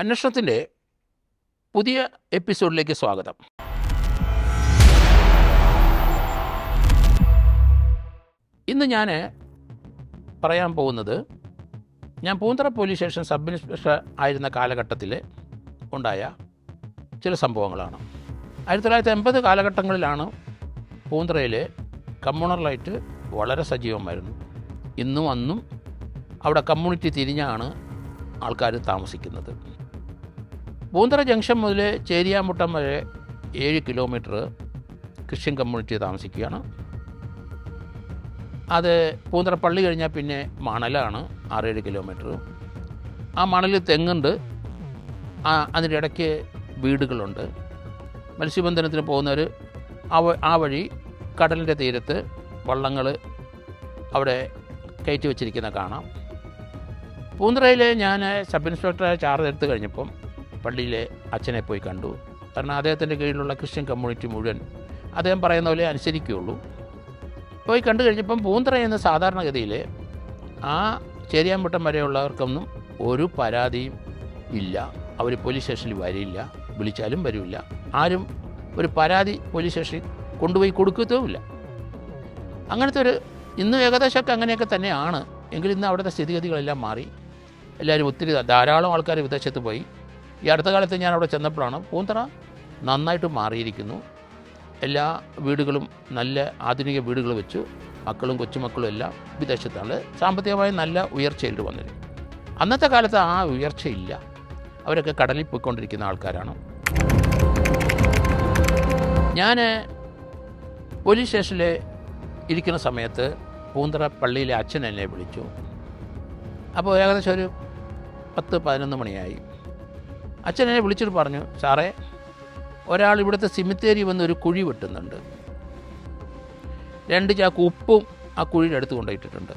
അന്വേഷണത്തിന്റെ പുതിയ എപ്പിസോഡിലേക്ക് സ്വാഗതം. ഇന്ന് ഞാൻ പറയാൻ പോകുന്നത് ഞാൻ Poonthura police station sub inspector ആയിരുന്ന കാലഘട്ടത്തിൽ ഉണ്ടായ ചില സംഭവങ്ങളാണ്. ആയിരത്തി തൊള്ളായിരത്തി എൺപത് കാലഘട്ടങ്ങളിലാണ് പൂന്തറയിലെ കമ്മ്യൂണർ ലൈറ്റ് വളരെ സജീവമായിരുന്നു. ഇന്നും അന്നും അവിടെ കമ്മ്യൂണിറ്റി തിരിഞ്ഞാണ് ആൾക്കാർ താമസിക്കുന്നത്. പൂന്തറ ജംഗ്ഷൻ മുതൽ ചേരിയാമുട്ടം വരെ ഏഴ് കിലോമീറ്റർ ക്രിസ്ത്യൻ കമ്മ്യൂണിറ്റി താമസിക്കുകയാണ്. അത് പൂന്തറ പള്ളി കഴിഞ്ഞാൽ പിന്നെ മണലാണ് ആറേഴ് കിലോമീറ്റർ. ആ മണലിൽ തെങ്ങുണ്ട്. അതിന്റെ ഇടയ്ക്ക് വീടുകളുണ്ട്. മത്സ്യബന്ധനത്തിന് പോകുന്നവർ ആ വഴി കടലിന്റെ തീരത്ത് വള്ളങ്ങൾ അവിടെ കയറ്റി വച്ചിരിക്കുന്ന കാണാം. പൂന്തറയിൽ ഞാൻ സബ് ഇൻസ്പെക്ടറെ ചാർജ് എടുത്ത് കഴിഞ്ഞപ്പം പള്ളിയിലെ അച്ഛനെ പോയി കണ്ടു. കാരണം അദ്ദേഹത്തിന്റെ കീഴിലുള്ള ക്രിസ്ത്യൻ കമ്മ്യൂണിറ്റി മുഴുവൻ അദ്ദേഹം പറയുന്ന പോലെ അനുസരിക്കുകയുള്ളൂ. പോയി കണ്ടു കഴിഞ്ഞപ്പം പൂന്തറ എന്ന സാധാരണഗതിയിൽ ആ ചേരിയാമ്പട്ടം വരെയുള്ളവർക്കൊന്നും ഒരു പരാതിയും ഇല്ല. അവർ പോലീസ് സ്റ്റേഷനിൽ വരില്ല. വിളിച്ചാലും വരില്ല. ആരും ഒരു പരാതി പോലീസ് സ്റ്റേഷനിൽ കൊണ്ടുപോയി കൊടുക്കത്തുമില്ല അങ്ങനത്തെ ഒരു ഇന്നും ഏകദേശമൊക്കെ അങ്ങനെയൊക്കെ തന്നെയാണ്. എങ്കിലും ഇന്ന് അവിടുത്തെ സ്ഥിതിഗതികളെല്ലാം മാറി. എല്ലാവരും ഒത്തിരി ധാരാളം ആൾക്കാർ വിദേശത്ത് പോയി. ഈ അടുത്ത കാലത്ത് ഞാൻ അവിടെ ചെന്നപ്പോഴാണ് പൂന്തറ നന്നായിട്ട് മാറിയിരിക്കുന്നു. എല്ലാ വീടുകളും നല്ല ആധുനിക വീടുകൾ വെച്ചു. മക്കളും കൊച്ചുമക്കളും എല്ലാം വിദേശത്താണ്. സാമ്പത്തികമായി നല്ല ഉയർച്ചയിൽ വന്നിരുന്നു അന്നത്തെ കാലത്ത് ആ ഉയർച്ചയില്ല. അവരൊക്കെ കടലിൽ പോയിക്കൊണ്ടിരിക്കുന്ന ആൾക്കാരാണ്. ഞാൻ പോലീസ് സ്റ്റേഷനിൽ ഇരിക്കുന്ന സമയത്ത് പൂന്തറ പള്ളിയിലെ അച്ഛൻ എന്നെ വിളിച്ചു. അപ്പോൾ ഏകദേശം ഒരു പത്ത് പതിനൊന്ന് മണിയായി. അച്ഛൻ എന്നെ വിളിച്ചിട്ട് പറഞ്ഞു സാറേ ഒരാൾ ഇവിടുത്തെ സിമിത്തേരി വന്ന് ഒരു കുഴി വെട്ടുന്നുണ്ട്. രണ്ട് ചാക്ക് ഉപ്പും ആ കുഴിയുടെ അടുത്ത് കൊണ്ടുപോയിട്ടിട്ടുണ്ട്.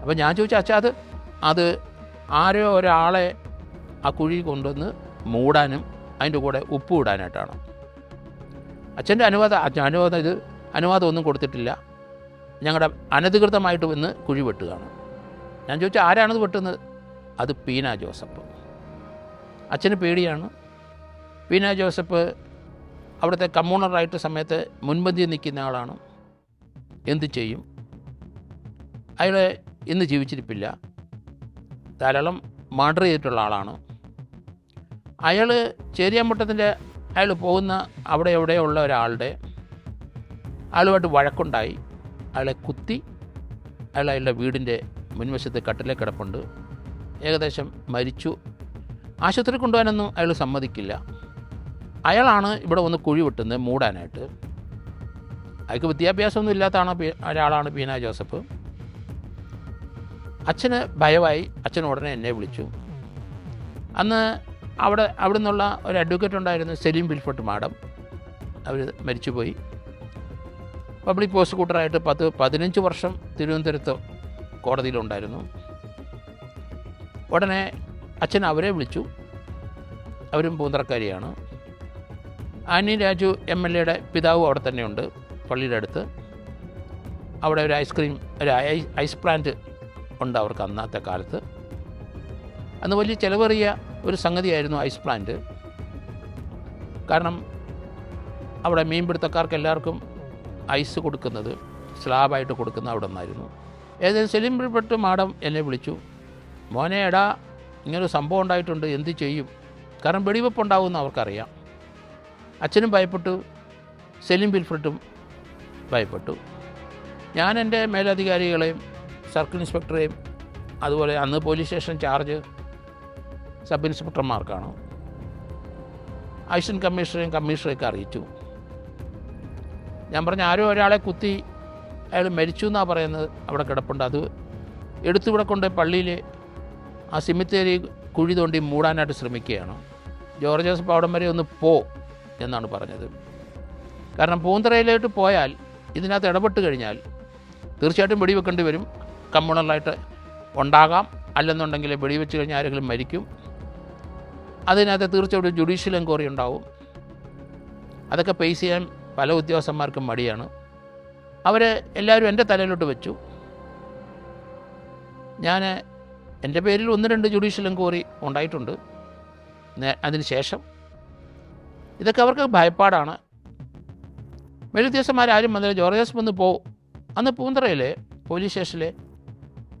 അപ്പോൾ ഞാൻ ചോദിച്ചു അച്ഛാ അത് അത് ആരോ ഒരാളെ ആ കുഴി കൊണ്ടുവന്ന് മൂടാനും അതിന്റെ കൂടെ ഉപ്പ് ഇടാനായിട്ടാണ്? അച്ഛന്റെ അനുവാദം അച്ഛൻ അനുവാദം ഇത് അനുവാദം ഒന്നും കൊടുത്തിട്ടില്ല. ഞങ്ങളുടെ അനധികൃതമായിട്ട് വന്ന് കുഴി വെട്ടുകയാണ്. ഞാൻ ചോദിച്ചാൽ ആരാണത് വെട്ടുന്നത്? അത് പീന ജോസഫ്. അച്ഛന് പേടിയാണ്. പീന ജോസഫ് അവിടുത്തെ കമ്മൂണറായിട്ട് സമയത്ത് മുൻപന്തിയിൽ നിൽക്കുന്ന ആളാണ്. എന്തു ചെയ്യും? അയാൾ ഇന്ന് ജീവിച്ചിരിപ്പില്ല. ധാരാളം മർഡർ ചെയ്തിട്ടുള്ള ആളാണ്. അയാൾ ചേരിയാമ്പട്ടത്തിന്റെ അയാൾ പോകുന്ന അവിടെ എവിടെയുള്ള ഒരാളുടെ അയാളുമായിട്ട് വഴക്കുണ്ടായി. അയാളെ കുത്തി അയാൾ അയാളുടെ വീടിന്റെ മുൻവശത്ത് കട്ടിലെ കിടപ്പുണ്ട്. ഏകദേശം മരിച്ചു. ആശുപത്രി കൊണ്ടുപോകാനൊന്നും അയാൾ സമ്മതിക്കില്ല. അയാളാണ് ഇവിടെ ഒന്ന് കുഴി വെട്ടുന്നത് മൂടാനായിട്ട്. അയാൾക്ക് വിദ്യാഭ്യാസമൊന്നും ഇല്ലാത്തതാണ് പി- ഒരാളാണ് പീന ജോസഫ്. അച്ഛന് ഭയമായി. അച്ഛൻ ഉടനെ എന്നെ വിളിച്ചു. അന്ന് അവിടെ അവിടെ നിന്നുള്ള ഒരു അഡ്വക്കേറ്റ് ഉണ്ടായിരുന്നു സെലീം ബിൽഫോട്ട് മാഡം. അവർ മരിച്ചുപോയി. പബ്ലിക് പ്രോസിക്യൂട്ടറായിട്ട് പത്ത് പതിനഞ്ച് വർഷം തിരുവനന്തപുരത്ത് കോടതിയിലുണ്ടായിരുന്നു. ഉടനെ അച്ഛൻ അവരെ വിളിച്ചു. അവരും പൂന്തറക്കാരിയാണ് ആനി രാജു എം എൽ എയുടെ പിതാവും അവിടെ തന്നെയുണ്ട് പള്ളിയുടെ അടുത്ത്. അവിടെ ഒരു ഐസ്ക്രീം ഒരു ഐസ് പ്ലാന്റ് ഉണ്ട് അവർക്ക് അന്നത്തെ കാലത്ത്. അന്ന് വലിയ ചിലവേറിയ ഒരു സംഗതിയായിരുന്നു ഐസ് പ്ലാന്റ്. കാരണം അവിടെ മീൻപിടുത്തക്കാർക്ക് എല്ലാവർക്കും ഐസ് കൊടുക്കുന്നത് സ്ലാബായിട്ട് കൊടുക്കുന്ന അവിടെ നിന്നായിരുന്നു ഏതായാലും സെലിംപിൾപ്പെട്ട് മാഡം എന്നെ വിളിച്ചു. മോനെ എടാ ഇങ്ങനൊരു സംഭവം ഉണ്ടായിട്ടുണ്ട് എന്ത് ചെയ്യും? കാരണം വെടിവെപ്പ് ഉണ്ടാവുമെന്ന് അവർക്കറിയാം. അച്ഛനും ഭയപ്പെട്ടു സെലിം ബിൽഫ്രട്ടും ഭയപ്പെട്ടു. ഞാൻ എന്റെ മേലധികാരികളെയും സർക്കിൾ ഇൻസ്പെക്ടറെയും അതുപോലെ അന്ന് പോലീസ് സ്റ്റേഷൻ ചാർജ് സബ് ഇൻസ്പെക്ടർമാർക്കാണ്. അസിസ്റ്റന്റ് കമ്മീഷണറെയും കമ്മീഷണറെയൊക്കെ അറിയിച്ചു. ഞാൻ പറഞ്ഞ ആരോ ഒരാളെ കുത്തി അയാൾ മരിച്ചു എന്നാണ് പറയുന്നത് അവിടെ കിടപ്പുണ്ട്. അത് എടുത്തിവിടെ കൊണ്ട് പള്ളിയിൽ ആ സിമിത്തേരി കുഴി തോണ്ടി മൂടാനായിട്ട് ശ്രമിക്കുകയാണ്. ജോർജസ് അവിടം വരെ ഒന്ന് പോ എന്നാണ് പറഞ്ഞത്. കാരണം പൂന്തറയിലോട്ട് പോയാൽ ഇതിനകത്ത് ഇടപെട്ട് കഴിഞ്ഞാൽ തീർച്ചയായിട്ടും വെടിവെക്കേണ്ടി വരും. കമ്മ്യൂണലായിട്ട് ഉണ്ടാകാം. അല്ലെന്നുണ്ടെങ്കിൽ വെടിവെച്ച് കഴിഞ്ഞാൽ ആരെങ്കിലും മരിക്കും. അതിനകത്ത് തീർച്ചയായിട്ടും ജുഡീഷ്യൽ എൻക്വയറി ഉണ്ടാവും. അതൊക്കെ പേസ് ചെയ്യാൻ പല ഉദ്യോഗസ്ഥന്മാർക്കും മടിയാണ്. അവർ എല്ലാവരും എന്റെ തലയിലോട്ട് വെച്ചു. ഞാൻ എന്റെ പേരിൽ ഒന്ന് രണ്ട് ജുഡീഷ്യൽ എൻക്വയറി ഉണ്ടായിട്ടുണ്ട്. അതിനുശേഷം അതിന് ശേഷം ഇതൊക്കെ അവർക്ക് ഭയപ്പാടാണ്. മെഴുദ്യസന്മാരാരും വന്നില്ല. ജോർജസ് വന്ന് പോവും അന്ന് പൂന്തറയിൽ പോലീസ് സ്റ്റേഷനിലെ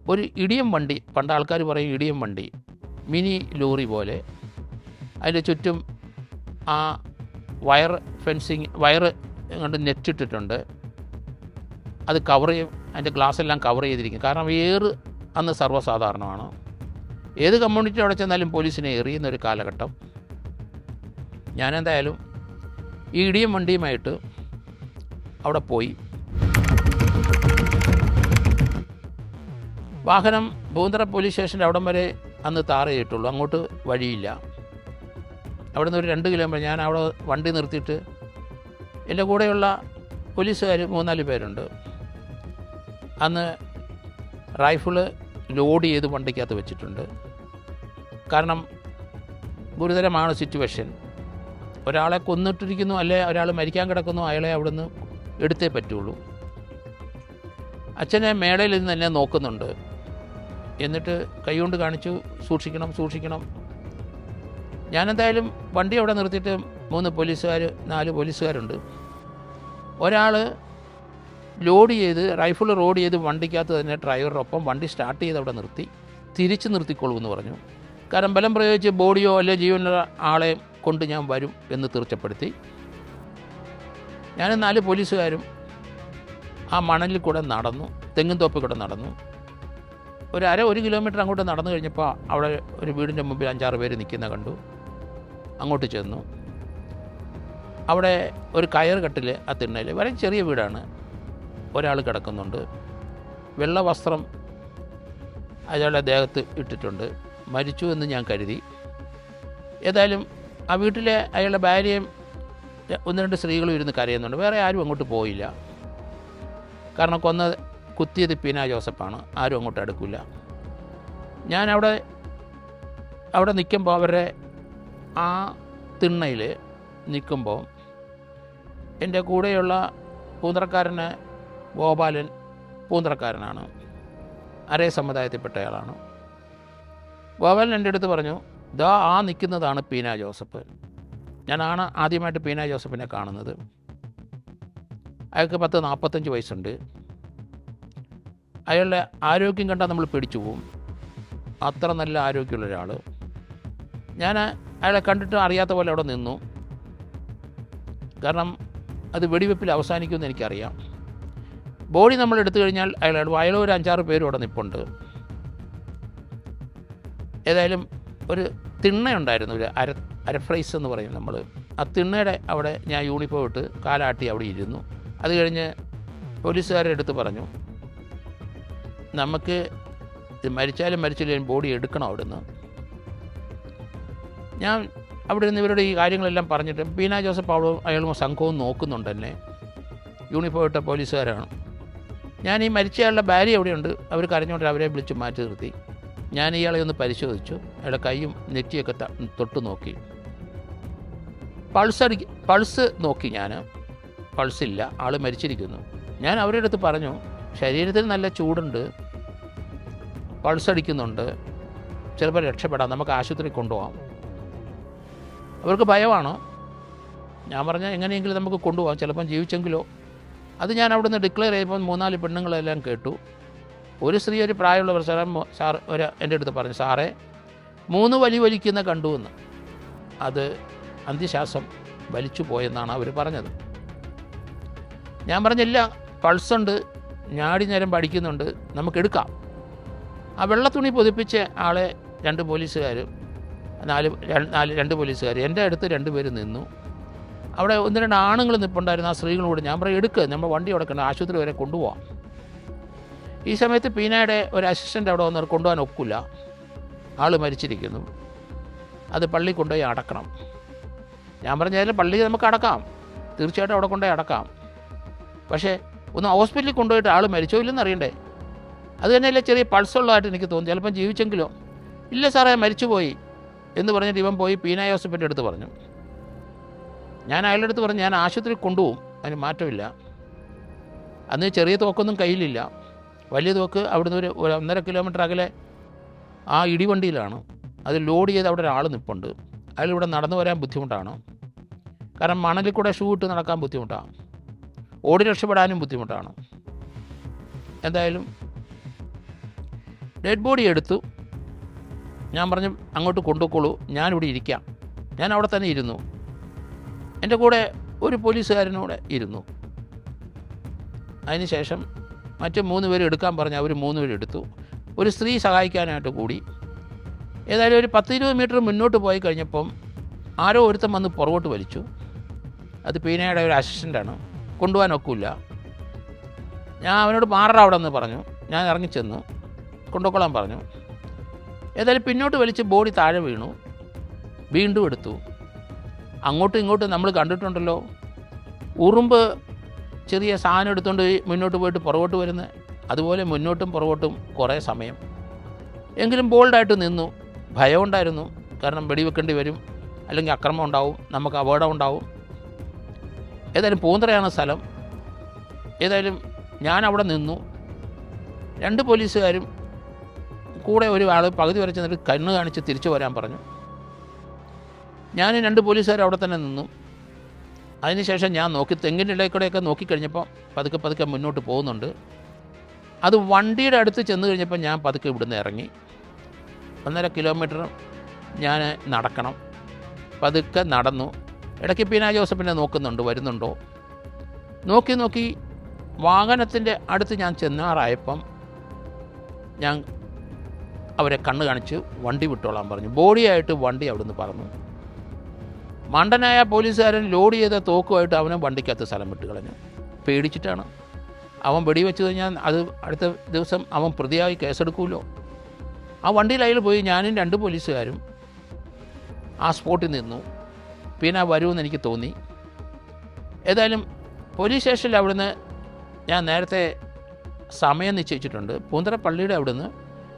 ഒരു ഇടിയം വണ്ടി പണ്ട് ആൾക്കാർ പറയും ഇടിയം വണ്ടി മിനി ലോറി പോലെ. അതിന്റെ ചുറ്റും ആ വയർ ഫെൻസിങ് വയർ കൊണ്ട് നെറ്റിട്ടിട്ടുണ്ട്. അത് കവർ ചെയ്യും. അതിന്റെ ഗ്ലാസ് എല്ലാം കവർ ചെയ്തിരിക്കും. കാരണം ഏറ് അന്ന് സർവസാധാരണമാണ്. ഏത് കമ്മ്യൂണിറ്റി അവിടെ ചെന്നാലും പോലീസിനെ എറിയുന്ന ഒരു കാലഘട്ടം. ഞാനെന്തായാലും ഈ ഇടിയും വണ്ടിയുമായിട്ട് അവിടെ പോയി. വാഹനം പൂന്തറ പോലീസ് സ്റ്റേഷന്റെ അവിടം വരെ അന്ന് താറ ചെയ്തിട്ടുള്ളൂ അങ്ങോട്ട് വഴിയില്ല. അവിടെ നിന്ന് ഒരു രണ്ട് കിലോമീറ്റർ ഞാൻ അവിടെ വണ്ടി നിർത്തിയിട്ട് എന്റെ കൂടെയുള്ള പോലീസുകാർ മൂന്നാൽ പേരുണ്ട്. അന്ന് റൈഫിൾ ലോഡ് ചെയ്ത് വണ്ടിക്കകത്ത് വെച്ചിട്ടുണ്ട്. കാരണം ഗുരുതരമാണ് സിറ്റുവേഷൻ ഒരാളെ കൊന്നിട്ടിരിക്കുന്നു അല്ലെ? ഒരാൾ മരിക്കാൻ കിടക്കുന്നു അയാളെ അവിടുന്ന് എടുത്തേ പറ്റുള്ളൂ. അച്ഛനെ മേളയിൽ നിന്ന് എന്നെ നോക്കുന്നുണ്ട്. എന്നിട്ട് കൈകൊണ്ട് കാണിച്ചു സൂക്ഷിക്കണം സൂക്ഷിക്കണം. ഞാനെന്തായാലും വണ്ടി അവിടെ നിർത്തിയിട്ട് മൂന്ന് പോലീസുകാർ നാല് പോലീസുകാരുണ്ട്. ഒരാൾ ലോഡ് ചെയ്ത് റൈഫിൾ റോഡ് ചെയ്ത് വണ്ടിക്കകത്ത് തന്നെ ഡ്രൈവറിനൊപ്പം വണ്ടി സ്റ്റാർട്ട് ചെയ്ത് അവിടെ നിർത്തി. തിരിച്ച് നിർത്തിക്കോളൂ എന്ന് പറഞ്ഞു. കാരണം ബലം പ്രയോഗിച്ച് ബോഡിയോ അല്ലെ ജീവനുള്ള ആളെ കൊണ്ട് ഞാൻ വരും എന്ന് തീർച്ചപ്പെടുത്തി. ഞാൻ നാല് പോലീസുകാരും ആ മണലിൽ കൂടെ നടന്നു. തെങ്ങും തോപ്പിൽ കൂടെ നടന്നു. ഒരു അര ഒരു കിലോമീറ്റർ അങ്ങോട്ട് നടന്നു കഴിഞ്ഞപ്പോൾ അവിടെ ഒരു വീടിന്റെ മുമ്പിൽ അഞ്ചാറ് പേര് നിൽക്കുന്ന കണ്ടു. അങ്ങോട്ട് ചെന്നു. അവിടെ ഒരു കയർ കട്ടിൽ ആ തിണ്ണയിൽ വളരെ ചെറിയ വീടാണ്. ഒരാൾ കിടക്കുന്നുണ്ട്. വെള്ള വസ്ത്രം അയാളുടെ ദേഹത്ത് ഇട്ടിട്ടുണ്ട്. മരിച്ചു എന്ന് ഞാൻ കരുതി. ഏതായാലും ആ വീട്ടിലെ അയാളുടെ ഭാര്യയും ഒന്ന് രണ്ട് സ്ത്രീകളും ഇരുന്ന് കരയുന്നുണ്ട്. വേറെ ആരും അങ്ങോട്ട് പോയില്ല. കാരണം കൊന്ന കുത്തിയത് പീന ജോസഫാണ്. ആരും അങ്ങോട്ട് അടുക്കില്ല. ഞാൻ അവിടെ അവിടെ നിൽക്കുമ്പോൾ അവരുടെ ആ തിണ്ണയിൽ നിൽക്കുമ്പോൾ എന്റെ കൂടെയുള്ള പൂന്തറക്കാരന് ഗോപാലൻ പൂന്തറക്കാരനാണ്. അരേ സമുദായത്തിൽപ്പെട്ടയാളാണ്. ഗോപാലൻ എന്റെ അടുത്ത് പറഞ്ഞു ദാ ആ നിൽക്കുന്നതാണ് പീന ജോസഫ്. ഞാനാണ് ആദ്യമായിട്ട് പീന ജോസഫിനെ കാണുന്നത്. അയാൾക്ക് പത്ത് നാൽപ്പത്തഞ്ച് വയസ്സുണ്ട്. അയാളുടെ ആരോഗ്യം കണ്ടാൽ നമ്മൾ പിടിച്ചു പോവും. അത്ര നല്ല ആരോഗ്യമുള്ള ഒരാൾ. ഞാൻ അയാളെ കണ്ടിട്ട് അറിയാത്ത പോലെ അവിടെ നിന്നു. കാരണം അത് വെടിവെപ്പിൽ അവസാനിക്കുമെന്ന് എനിക്കറിയാം. ബോഡി നമ്മൾ എടുത്തു കഴിഞ്ഞാൽ അയാൾ അയാൾ ഒരു അഞ്ചാറ് പേരും അവിടെ നിൽപ്പുണ്ട് ഏതായാലും ഒരു തിണ്ണയുണ്ടായിരുന്നു ഒരു അര അരഫ്രൈസ് എന്ന് പറയും നമ്മൾ ആ തിണ്ണയുടെ അവിടെ ഞാൻ യൂണിഫോം ഇട്ട് കാലാട്ടി അവിടെ ഇരുന്നു. അത് കഴിഞ്ഞ് പോലീസുകാരെ അടുത്ത് പറഞ്ഞു നമുക്ക് മരിച്ചാലും മരിച്ചില്ലെങ്കിലും ബോഡി എടുക്കണം അവിടുന്ന്. ഞാൻ അവിടെ നിന്ന് ഇവരുടെ ഈ കാര്യങ്ങളെല്ലാം പറഞ്ഞിട്ട് ബീന ജോസഫ് അവളും അയാളും സംഘവും നോക്കുന്നുണ്ട് എന്നെ. യൂണിഫോം ഇട്ട പോലീസുകാരാണ്. ഞാൻ ഈ മരിച്ചയാളുടെ ഭാര്യ എവിടെയുണ്ട്? അവർ കരഞ്ഞുകൊണ്ട് അവരെ വിളിച്ച് മാറ്റി നിർത്തി. ഞാൻ ഇയാളെ ഒന്ന് പരിശോധിച്ചു. അയാളുടെ കൈയും നെറ്റിയൊക്കെ തൊട്ട് നോക്കി. പൾസ് അടി പൾസ് നോക്കി ഞാൻ പൾസില്ല ആൾ മരിച്ചിരിക്കുന്നു. ഞാൻ അവരുടെ അടുത്ത് പറഞ്ഞു ശരീരത്തിൽ നല്ല ചൂടുണ്ട്. പൾസ് അടിക്കുന്നുണ്ട്. ചിലപ്പോൾ രക്ഷപ്പെടാം. നമുക്ക് ആശുപത്രി കൊണ്ടുപോകാം അവർക്ക് ഭയമാണോ? ഞാൻ പറഞ്ഞാൽ എങ്ങനെയെങ്കിലും നമുക്ക് കൊണ്ടുപോകാം ചിലപ്പം ജീവിച്ചെങ്കിലോ അത് ഞാൻ അവിടെ നിന്ന് ഡിക്ലെയർ ചെയ്യുമ്പോൾ മൂന്നാൽ പെണ്ണുങ്ങളെല്ലാം കേട്ടു. ഒരു സ്ത്രീ ഒരു പ്രായമുള്ളവർ സാറേ സാർ ഒരു എന്റെ അടുത്ത് പറഞ്ഞു സാറേ മൂന്ന് വലി വലിക്കുന്ന കണ്ടു എന്ന്. അത് അന്ത്യശ്വാസം വലിച്ചു പോയെന്നാണ് അവർ പറഞ്ഞത്. ഞാൻ പറഞ്ഞില്ല പൾസുണ്ട് ഞാടി നേരം പഠിക്കുന്നുണ്ട് നമുക്കെടുക്കാം ആ തുണി പൊതിപ്പിച്ച ആളെ രണ്ട് പോലീസുകാരും നാല് നാല് രണ്ട് പോലീസുകാർ എന്റെ അടുത്ത് രണ്ട് പേര് നിന്നു. അവിടെ ഒന്ന് രണ്ട് ആണുങ്ങൾ നിൽപ്പുണ്ടായിരുന്നു ആ സ്ത്രീകളോട്. ഞാൻ പറയും എടുക്കുക നമ്മൾ വണ്ടി കൊടുക്കണം ആശുപത്രി വരെ കൊണ്ടുപോകാം ഈ സമയത്ത് പീനയുടെ ഒരു അസിസ്റ്റന്റ് അവിടെ വന്നവർ കൊണ്ടുപോകാൻ ഒക്കില്ല. ആൾ മരിച്ചിരിക്കുന്നു. അത് പള്ളി കൊണ്ടുപോയി അടക്കണം. ഞാൻ പറഞ്ഞാൽ പള്ളി നമുക്ക് അടക്കാം. തീർച്ചയായിട്ടും അവിടെ കൊണ്ടുപോയി അടക്കാം. പക്ഷേ ഒന്ന് ഹോസ്പിറ്റലിൽ കൊണ്ടുപോയിട്ട് ആൾ മരിച്ചോ ഇല്ലെന്ന് അറിയണ്ടേ? അത് തന്നെയല്ലേ ചെറിയ പൾസുള്ളതായിട്ട് എനിക്ക് തോന്നി ചിലപ്പം ജീവിച്ചെങ്കിലോ? ഇല്ല സാറേ മരിച്ചുപോയി. എന്ന് പറഞ്ഞിട്ട് ഇവൻ പോയി പീനായ ഹോസ്പിറ്റലിന്റെ അടുത്ത് പറഞ്ഞു. ഞാൻ അയാളുടെ അടുത്ത് പറഞ്ഞു ഞാൻ ആശുപത്രിയിൽ കൊണ്ടുപോകും അതിന് മാറ്റമില്ല. അന്ന് ചെറിയ തോക്കൊന്നും കയ്യിലില്ല. വലിയ തോക്ക് അവിടുന്ന് ഒരു ഒന്നര കിലോമീറ്റർ അകലെ ആ ഇടിവണ്ടിയിലാണ്. അത് ലോഡ് ചെയ്ത് അവിടെ ഒരാൾ നിൽപ്പുണ്ട് അതിലൂടെ നടന്നു വരാൻ ബുദ്ധിമുട്ടാണ്. കാരണം മണലിൽ കൂടെ ഷൂ ഇട്ട് നടക്കാൻ ബുദ്ധിമുട്ടാണ് ഓടി രക്ഷപ്പെടാനും ബുദ്ധിമുട്ടാണ്. എന്തായാലും ഡെഡ് ബോഡി എടുത്തു. ഞാൻ പറഞ്ഞു അങ്ങോട്ട് കൊണ്ടുപോയിക്കോളൂ. ഞാനിവിടെ ഇരിക്കാം. ഞാൻ അവിടെ തന്നെ ഇരുന്നു. എന്റെ കൂടെ ഒരു പോലീസുകാരനൂടെ ഇരുന്നു. അതിനുശേഷം മറ്റ് മൂന്ന് പേര് എടുക്കാൻ പറഞ്ഞ് അവർ മൂന്ന് പേര് എടുത്തു. ഒരു സ്ത്രീ സഹായിക്കാനായിട്ട് കൂടി. ഏതായാലും ഒരു പത്ത് ഇരുപത് മീറ്റർ മുന്നോട്ട് പോയി കഴിഞ്ഞപ്പം ആരോ ഒരുത്തം വന്ന് പുറകോട്ട് വലിച്ചു. അത് പീനയുടെ ഒരു അസിസ്റ്റന്റാണ് കൊണ്ടുപോകാൻ ഒക്കില്ല ഞാൻ അവനോട് മാറ അവിടെ നിന്ന് പറഞ്ഞു. ഞാൻ ഇറങ്ങി ചെന്നു. കൊണ്ടുപോയിക്കൊള്ളാൻ പറഞ്ഞു. ഏതായാലും പിന്നോട്ട് വലിച്ച് ബോഡി താഴെ വീണു. വീണ്ടും എടുത്തു. അങ്ങോട്ടും ഇങ്ങോട്ടും നമ്മൾ കണ്ടിട്ടുണ്ടല്ലോ. ഉറുമ്പ് ചെറിയ സാധനം എടുത്തുകൊണ്ട് മുന്നോട്ട് പോയിട്ട് പുറകോട്ട് വരുന്നത് അതുപോലെ മുന്നോട്ടും പുറകോട്ടും കുറേ സമയം. എങ്കിലും ബോൾഡായിട്ട് നിന്നു. ഭയം ഉണ്ടായിരുന്നു. കാരണം വെടിവെക്കേണ്ടി വരും. അല്ലെങ്കിൽ അക്രമം ഉണ്ടാവും. നമുക്ക് അപകടം ഉണ്ടാവും. ഏതായാലും പൂന്തറയാണ് സ്ഥലം. ഏതായാലും ഞാൻ അവിടെ നിന്നു. രണ്ട് പോലീസുകാരും കൂടെ ഒരു ആൾ പകുതി വരെ ചെന്നിട്ട് കണ്ണ് കാണിച്ച് തിരിച്ചു വരാൻ പറഞ്ഞു. ഞാൻ രണ്ട് പോലീസുകാർ അവിടെ തന്നെ നിന്നു. അതിനുശേഷം ഞാൻ നോക്കി തെങ്ങിന്റെ ഇടയിൽ കൂടെയൊക്കെ നോക്കിക്കഴിഞ്ഞപ്പോൾ പതുക്കെ പതുക്കെ മുന്നോട്ട് പോകുന്നുണ്ട്. അത് വണ്ടിയുടെ അടുത്ത് ചെന്ന് കഴിഞ്ഞപ്പോൾ ഞാൻ പതുക്കെ ഇവിടുന്ന് ഇറങ്ങി. ഒന്നര കിലോമീറ്റർ ഞാൻ നടക്കണം. പതുക്കെ നടന്നു. ഇടയ്ക്ക് പീന ജോസഫിനെ നോക്കുന്നുണ്ട് വരുന്നുണ്ടോ? നോക്കി നോക്കി വാഹനത്തിന്റെ അടുത്ത് ഞാൻ ചെന്നാറായപ്പം ഞാൻ അവരെ കണ്ണ് കാണിച്ച് വണ്ടി വിട്ടോളാൻ പറഞ്ഞു. ബോഡിയായിട്ട് വണ്ടി അവിടുന്ന് പറന്നു. മണ്ടനായ പോലീസുകാരൻ ലോഡ് ചെയ്ത തോക്കുമായിട്ട് അവനെ വണ്ടിക്കകത്ത് സ്ഥലം വിട്ട് കളഞ്ഞു. പേടിച്ചിട്ടാണ്. അവൻ വെടിവെച്ച് കഴിഞ്ഞാൽ അത് അടുത്ത ദിവസം അവൻ പ്രതിയായി കേസെടുക്കുമല്ലോ ആ വണ്ടിയിൽ അയാൾ പോയി. ഞാനും രണ്ട് പോലീസുകാരും ആ സ്പോട്ടിൽ നിന്നു. പിന്നെ വരുമെന്ന് എനിക്ക് തോന്നി. ഏതായാലും പോലീസ് സ്റ്റേഷനിൽ അവിടുന്ന് ഞാൻ നേരത്തെ സമയം നിശ്ചയിച്ചിട്ടുണ്ട്. പൂന്തറ പള്ളിയുടെ അവിടുന്ന്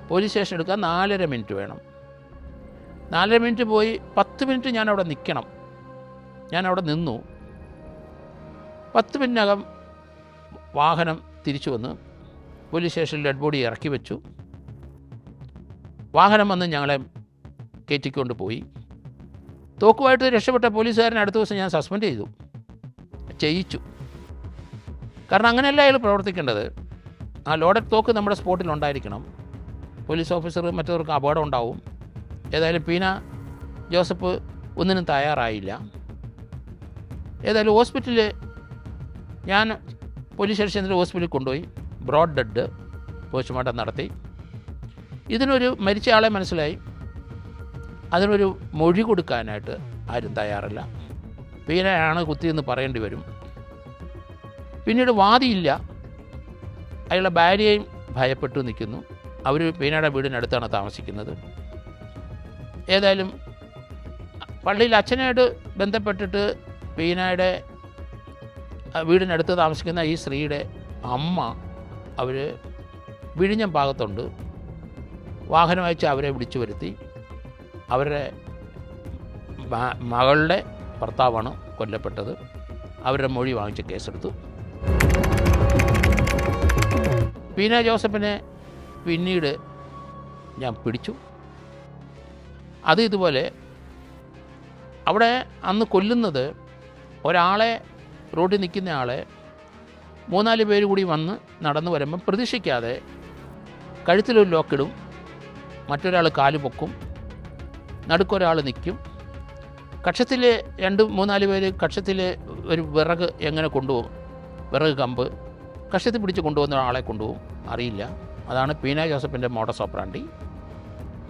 പോലീസ് സ്റ്റേഷൻ എടുക്കാൻ നാലര മിനിറ്റ് വേണം. നാലര മിനിറ്റ് പോയി പത്ത് മിനിറ്റ് ഞാൻ അവിടെ നിൽക്കണം. ഞാൻ അവിടെ നിന്നു. പത്ത് മിനിറ്റിനകം വാഹനം തിരിച്ചു വന്ന് പോലീസ് സ്റ്റേഷനിൽ ഡെഡ് ബോഡി ഇറക്കി വെച്ചു. വാഹനം വന്ന് ഞങ്ങളെ കയറ്റിക്കൊണ്ട് പോയി. തോക്കുമായിട്ട് രക്ഷപ്പെട്ട പോലീസുകാരനെ അടുത്ത ദിവസം ഞാൻ സസ്പെൻഡ് ചെയ്തു. ചെയ്യിച്ചു കാരണം അങ്ങനെയല്ല അയാൾ പ്രവർത്തിക്കേണ്ടത്. ആ ലോഡഡ് തോക്ക് നമ്മുടെ സ്പോട്ടിൽ ഉണ്ടായിരിക്കണം. പോലീസ് ഓഫീസർ മറ്റവർക്ക് അപകടം ഉണ്ടാവും. ഏതായാലും പീന ജോസഫ് ഒന്നിനും തയ്യാറായില്ല. ഏതായാലും ഹോസ്പിറ്റലിൽ ഞാൻ പോലീസ് സ്റ്റേഷനിൽ ഹോസ്പിറ്റലിൽ കൊണ്ടുപോയി. ബ്രോഡ് ഡെഡ് പോസ്റ്റ്മോർട്ടം നടത്തി. ഇതിനൊരു മരിച്ച ആളെ മനസ്സിലായി. അതിനൊരു മൊഴി കൊടുക്കാനായിട്ട് ആരും തയ്യാറല്ല. പീനയാണ് കുത്തിയെന്ന് പറയേണ്ടി വരും. പിന്നീട് വാദിയില്ല. അയാളുടെ ഭാര്യയും ഭയപ്പെട്ടു നിൽക്കുന്നു. അവർ പീനയുടെ വീടിനടുത്താണ് താമസിക്കുന്നത്. ഏതായാലും പള്ളിയിൽ അച്ഛനായിട്ട് ബന്ധപ്പെട്ടിട്ട് ആ, വീടിനടുത്ത് താമസിക്കുന്ന ഈ സ്ത്രീയുടെ അമ്മ അവർ വിഴിഞ്ഞം ഭാഗത്തുണ്ട്. വാഹനം അയച്ച് അവരെ വിളിച്ചു വരുത്തി. അവരുടെ മകളുടെ ഭർത്താവാണ് കൊല്ലപ്പെട്ടത്. അവരുടെ മൊഴി വാങ്ങിച്ച് കേസെടുത്തു. പീന ജോസഫിനെ പിന്നീട് ഞാൻ പിടിച്ചു. അത് ഇതുപോലെ അവിടെ അന്ന് കൊല്ലുന്നത് ഒരാളെ റോഡിൽ നിൽക്കുന്ന ആളെ മൂന്നാൽ പേര് കൂടി വന്ന് നടന്നു വരുമ്പം പ്രതീക്ഷിക്കാതെ കഴുത്തിലൊരു ലോക്കിടും മറ്റൊരാൾ കാൽ പൊക്കും നടുക്കൊരാൾ നിൽക്കും. കക്ഷത്തിൽ രണ്ട് മൂന്നാൽ പേര് കക്ഷത്തിൽ ഒരു വിറക് എങ്ങനെ കൊണ്ടുപോകും? വിറക് കമ്പ്. കക്ഷത്തിൽ പിടിച്ച് കൊണ്ടുപോകുന്ന ആളെ കൊണ്ടുപോകും. അറിയില്ല. അതാണ് പീന ജോസഫിന്റെ മോഡസ് ഓപ്പറാണ്ടി.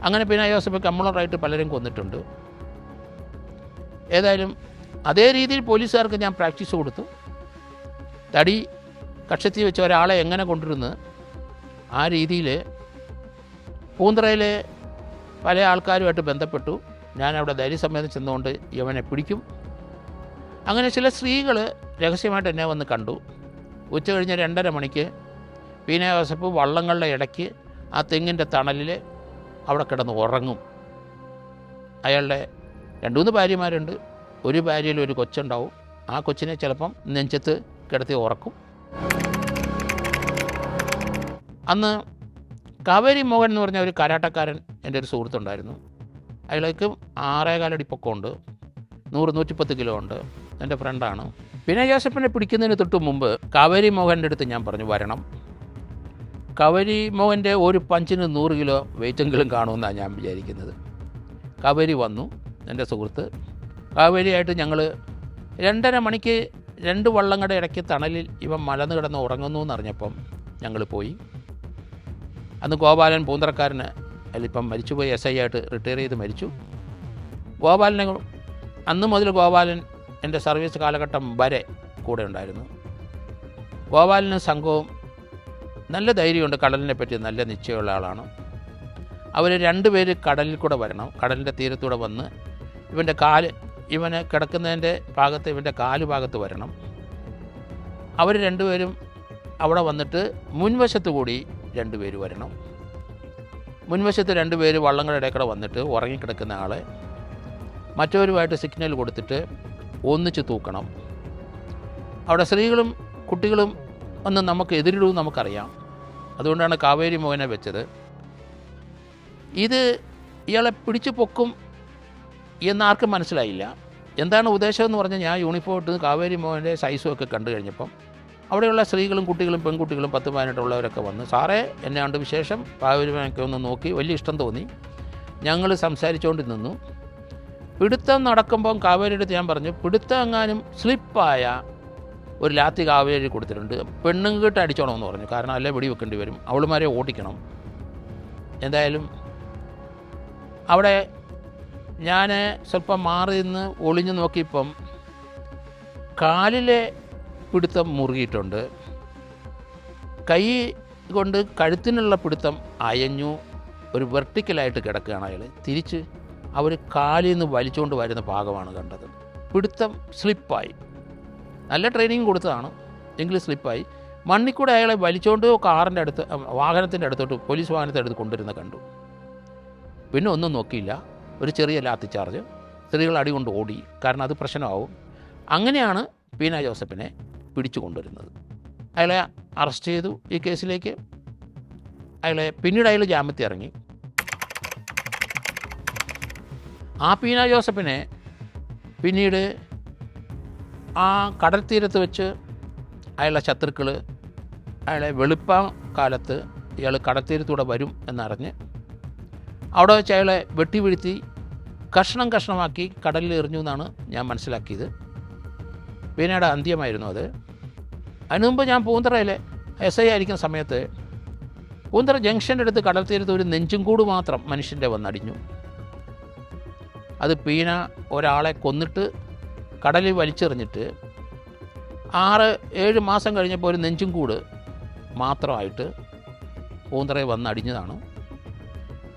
അങ്ങനെ പീന ജോസഫ് കമ്മളറായിട്ട് പലരും കൊന്നിട്ടുണ്ട്. ഏതായാലും അതേ രീതിയിൽ പോലീസുകാർക്ക് ഞാൻ പ്രാക്ടീസ് കൊടുത്തു. തടി കക്ഷത്തിൽ വെച്ച് ഒരാളെ എങ്ങനെ കൊണ്ടുവരുന്നത്? ആ രീതിയിൽ പൂന്തറയിലെ പല ആൾക്കാരുമായിട്ട് ബന്ധപ്പെട്ടു. ഞാൻ അവിടെ ധൈര്യസമേതം ചെന്നുകൊണ്ട് യവനെ പിടിക്കും. അങ്ങനെ ചില സ്ത്രീകൾ രഹസ്യമായിട്ട് എന്നെ വന്ന് കണ്ടു. ഉച്ച കഴിഞ്ഞ രണ്ടര മണിക്ക് പീന ജോസഫ് വള്ളങ്ങളുടെ ഇടയ്ക്ക് ആ തെങ്ങിന്റെ തണലിൽ അവിടെ കിടന്ന് ഉറങ്ങും. അയാളുടെ രണ്ട് മൂന്ന് ഭാര്യമാരുണ്ട്. ഒരു ഭാര്യയിൽ ഒരു കൊച്ചുണ്ടാവും. ആ കൊച്ചിനെ ചിലപ്പം നെഞ്ചത്ത് കിടത്തി ഉറക്കും. അന്ന് കാവേരി മോഹൻ എന്ന് പറഞ്ഞ ഒരു കരാട്ടക്കാരൻ എന്റെ ഒരു സുഹൃത്തുണ്ടായിരുന്നു. അയാൾക്ക് ആറേകാലടി പൊക്കമുണ്ട് നൂറ് നൂറ്റിപ്പത്ത് കിലോ ഉണ്ട്. എന്റെ ഫ്രണ്ടാണ് പിന്നെ ജോസഫിനെ പിടിക്കുന്നതിന് തൊട്ട് മുമ്പ് കാവേരി മോഹന്റെ അടുത്ത് ഞാൻ പറഞ്ഞു വരണം. കാവേരി മോഹന്റെ ഒരു പഞ്ചിന് നൂറ് കിലോ വെയിറ്റെങ്കിലും കാണുമെന്നാണ് ഞാൻ വിചാരിക്കുന്നത്. കാവേരി വന്നു. എന്റെ സുഹൃത്ത് കാവേരിയായിട്ട് ഞങ്ങൾ രണ്ടര മണിക്ക് രണ്ട് വള്ളങ്ങളുടെ ഇടയ്ക്ക് തണലിൽ ഇവ മലന്ന് കിടന്ന് ഉറങ്ങുന്നു എന്നറിഞ്ഞപ്പം ഞങ്ങൾ പോയി. അന്ന് ഗോപാലൻ പൂന്തറക്കാരന് അതിലിപ്പം മരിച്ചുപോയി എസ് ഐ ആയിട്ട് റിട്ടയർ ചെയ്ത് മരിച്ചു. ഗോപാലനെ അന്ന് മുതൽ ഗോപാലൻ എന്റെ സർവീസ് കാലഘട്ടം വരെ കൂടെ ഉണ്ടായിരുന്നു. ഗോപാലനും സംഘവും നല്ല ധൈര്യമുണ്ട് കടലിനെ പറ്റി നല്ല നിശ്ചയമുള്ള ആളാണ്. അവർ രണ്ടുപേര് കടലിൽ കൂടെ വരണം കടലിന്റെ തീരത്തൂടെ വന്ന് ഇവന്റെ കാൽ ഇവന് കിടക്കുന്നതിന്റെ ഭാഗത്ത് ഇവന്റെ കാൽ ഭാഗത്ത് വരണം. അവർ രണ്ടുപേരും അവിടെ വന്നിട്ട് മുൻവശത്ത് കൂടി രണ്ടുപേര് വരണം. മുൻവശത്ത് രണ്ടുപേര് വള്ളങ്ങളുടെ ഇടയിൽ വന്നിട്ട് ഉറങ്ങിക്കിടക്കുന്ന ആളെ മറ്റവരുമായിട്ട് സിഗ്നൽ കൊടുത്തിട്ട് ഒന്നിച്ച് തൂക്കണം. അവിടെ സ്ത്രീകളും കുട്ടികളും ഒന്ന് നമുക്ക് എതിരിടും നമുക്കറിയാം. അതുകൊണ്ടാണ് കാവേരി മോഹനെ വെച്ചത്. ഇത് ഇയാളെ പിടിച്ചു പൊക്കും എന്നാർക്കും മനസ്സിലായില്ല. എന്താണ് ഉദ്ദേശം എന്ന് പറഞ്ഞാൽ ഞാൻ യൂണിഫോം ഇട്ട് കാവേരി മോഹന്റെ സൈസും ഒക്കെ കണ്ടു കഴിഞ്ഞപ്പം അവിടെയുള്ള സ്ത്രീകളും കുട്ടികളും പെൺകുട്ടികളും പത്ത് പതിനെട്ടുള്ളവരൊക്കെ വന്ന് സാറേ എന്നെ കണ്ട് വിശേഷം? കാവേരി മോഹനൊക്കെ ഒന്ന് നോക്കി വലിയ ഇഷ്ടം തോന്നി. ഞങ്ങൾ സംസാരിച്ചുകൊണ്ട് നിന്നു പിടുത്തം നടക്കുമ്പം കാവേരിയുടെ ഞാൻ പറഞ്ഞു പിടുത്തം എങ്ങാനും സ്ലിപ്പായ ഒരു ലാത്തി കാവേരി കൊടുത്തിട്ടുണ്ട്. പെണ്ണുങ്കിട്ട് അടിച്ചോണമെന്ന് പറഞ്ഞു. കാരണം അല്ലേ വെടി വെക്കേണ്ടി വരും. അവളുമാരെ ഓടിക്കണം. എന്തായാലും അവിടെ ഞാൻ സ്വല്പം മാറി നിന്ന് ഒളിഞ്ഞു നോക്കിയപ്പം കാലിലെ പിടുത്തം മുറുകിയിട്ടുണ്ട്. കൈ കൊണ്ട് കഴുത്തിനുള്ള പിടുത്തം അയഞ്ഞു. ഒരു വെർട്ടിക്കലായിട്ട് കിടക്കുകയാണ് അയാൾ തിരിച്ച് അവർ കാലിൽ നിന്ന് വലിച്ചുകൊണ്ട് വരുന്ന ഭാഗമാണ് കണ്ടത്. പിടുത്തം സ്ലിപ്പായി. നല്ല ട്രെയിനിങ് കൊടുത്തതാണ്. എങ്കിലും സ്ലിപ്പായി. മണ്ണിക്കൂടെ അയാളെ വലിച്ചുകൊണ്ട് കാറിന്റെ അടുത്ത് വാഹനത്തിന്റെ അടുത്തോട്ട് പോലീസ് വാഹനത്തിന്റെ അടുത്ത് കൊണ്ടുവരുന്ന കണ്ടു. പിന്നെ ഒന്നും നോക്കിയില്ല. ഒരു ചെറിയ ലാത്തി ചാർജ്. സ്ത്രീകൾ അടി കൊണ്ട് ഓടി കാരണം അത് പ്രശ്നമാവും. അങ്ങനെയാണ് പീന ജോസഫിനെ പിടിച്ചു കൊണ്ടുവരുന്നത്. അയാളെ അറസ്റ്റ് ചെയ്തു ഈ കേസിലേക്ക്. അയാളെ പിന്നീട് അയാൾ ജാമ്യത്തിൽ ഇറങ്ങി. ആ പീന ജോസഫിനെ പിന്നീട് ആ കടൽ തീരത്ത് വെച്ച് അയാളെ ശത്രുക്കൾ അയാളെ വെളുപ്പ കാലത്ത് ഇയാൾ കടൽത്തീരത്തൂടെ വരും എന്നറിഞ്ഞ് അവിടെ വെച്ച് അയാളെ വെട്ടി വീഴ്ത്തി കഷ്ണം കഷ്ണമാക്കി കടലിൽ എറിഞ്ഞു എന്നാണ് ഞാൻ മനസ്സിലാക്കിയത്. പീനയുടെ അന്ത്യമായിരുന്നു അത്. അതിനു മുമ്പ് ഞാൻ പൂന്തറയിലെ എസ് ഐ ആയിരിക്കുന്ന സമയത്ത് പൂന്തറ ജംഗ്ഷന്റെ അടുത്ത് കടൽ തീരത്ത് ഒരു നെഞ്ചും കൂട് മാത്രം മനുഷ്യന്റെ വന്നടിഞ്ഞു. അത് പീന ഒരാളെ കൊന്നിട്ട് കടലിൽ വലിച്ചെറിഞ്ഞിട്ട് ആറ് ഏഴ് മാസം കഴിഞ്ഞപ്പോൾ ഒരു നെഞ്ചും കൂട് മാത്രമായിട്ട് പൂന്തറയിൽ വന്നടിഞ്ഞതാണ്.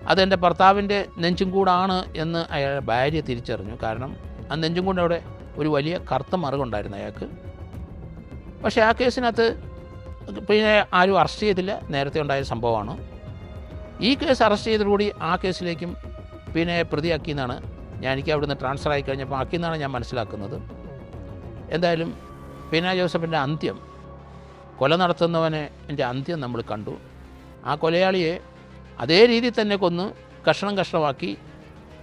അതെന്റെ ഭർത്താവിന്റെ നെഞ്ചും കൂടാണ് എന്ന് അയാളുടെ ഭാര്യ തിരിച്ചറിഞ്ഞു. കാരണം ആ നെഞ്ചും കൂടെ അവിടെ ഒരു വലിയ കറുത്ത മറുകുണ്ടായിരുന്നു അയാൾക്ക്. പക്ഷേ ആ കേസിനകത്ത് പിന്നെ ആരും അറസ്റ്റ് ചെയ്തില്ല. നേരത്തെ ഉണ്ടായ സംഭവമാണ്. ഈ കേസ് അറസ്റ്റ് ചെയ്തതോടുകൂടി ആ കേസിലേക്കും പിന്നെ പ്രതിയാക്കി എന്നാണ് ഞാൻ എനിക്ക് അവിടുന്ന് ട്രാൻസ്ഫർ ആയി കഴിഞ്ഞപ്പോൾ ആക്കി എന്നാണ് ഞാൻ മനസ്സിലാക്കുന്നത്. എന്തായാലും പീന ജോസഫിന്റെ അന്ത്യം കൊല നടത്തുന്നവനെ എന്റെ അന്ത്യം നമ്മൾ കണ്ടു. ആ കൊലയാളിയെ അതേ രീതിയിൽ തന്നെ കൊന്ന് കഷ്ണം കഷ്ണമാക്കി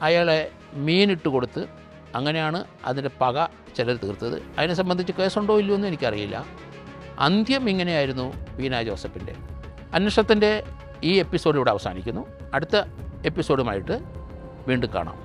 അയാളെ മീനിട്ട് കൊടുത്ത് അങ്ങനെയാണ് അതിന്റെ പക ചിലർ തീർത്തത്. അതിനെ സംബന്ധിച്ച് കേസുണ്ടോ ഇല്ലയോ എന്ന് എനിക്കറിയില്ല. അന്ത്യം ഇങ്ങനെയായിരുന്നു വീണ ജോസഫിന്റെ. അന്വേഷണത്തിന്റെ ഈ എപ്പിസോഡ് ഇവിടെ അവസാനിക്കുന്നു. അടുത്ത എപ്പിസോഡുമായിട്ട് വീണ്ടും കാണാം.